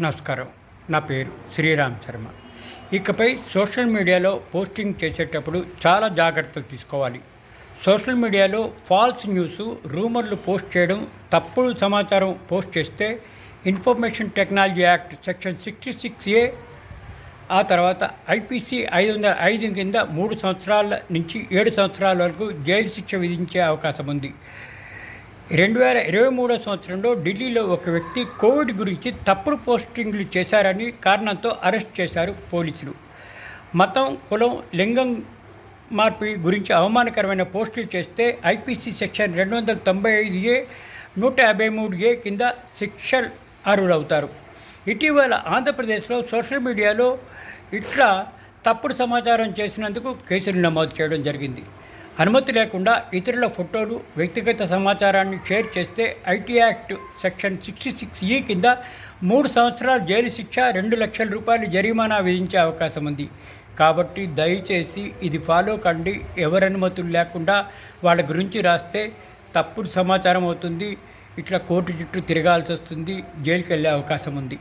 నమస్కారం. నా పేరు శ్రీరామ్ శర్మ. ఇకపై సోషల్ మీడియాలో పోస్టింగ్ చేసేటప్పుడు చాలా జాగ్రత్తలు తీసుకోవాలి. సోషల్ మీడియాలో ఫాల్స్ న్యూస్ రూమర్లు పోస్ట్ చేయడం తప్పుడు సమాచారం పోస్ట్ చేస్తే information technology act section sixty six A ఆ తర్వాత ఐపీసీ ఐదు వందల ఐదు కింద మూడు సంవత్సరాల నుంచి ఏడు సంవత్సరాల వరకు జైలు శిక్ష విధించే అవకాశం ఉంది. రెండు వేల ఇరవై మూడో సంవత్సరంలో ఢిల్లీలో ఒక వ్యక్తి కోవిడ్ గురించి తప్పుడు పోస్టింగ్లు చేశారని కారణంతో అరెస్ట్ చేశారు పోలీసులు. మతం కులం లింగం మార్పిడి గురించి అవమానకరమైన పోస్టులు చేస్తే ఐపీసీ సెక్షన్ రెండు వందల తొంభై ఐదు ఏ నూట యాభై మూడు ఏ కింద శిక్ష అర్హులవుతారు. ఇటీవల ఆంధ్రప్రదేశ్లో సోషల్ మీడియాలో ఇట్లా తప్పుడు సమాచారం చేసినందుకు కేసులు నమోదు చేయడం జరిగింది. అనుమతి లేకుండా ఇతరుల ఫోటోలు వ్యక్తిగత సమాచారాన్ని షేర్ చేస్తే IT act section sixty six E కింద మూడు సంవత్సరాల జైలు శిక్ష రెండు లక్షల రూపాయలు జరిమానా విధించే అవకాశం ఉంది. కాబట్టి దయచేసి ఇది ఫాలో కండి. ఎవరి అనుమతులు లేకుండా వాళ్ళ గురించి రాస్తే తప్పుడు సమాచారం అవుతుంది. ఇట్లా కోర్టు చుట్టూ తిరగాల్సి వస్తుంది. జైలుకి వెళ్ళే అవకాశం ఉంది.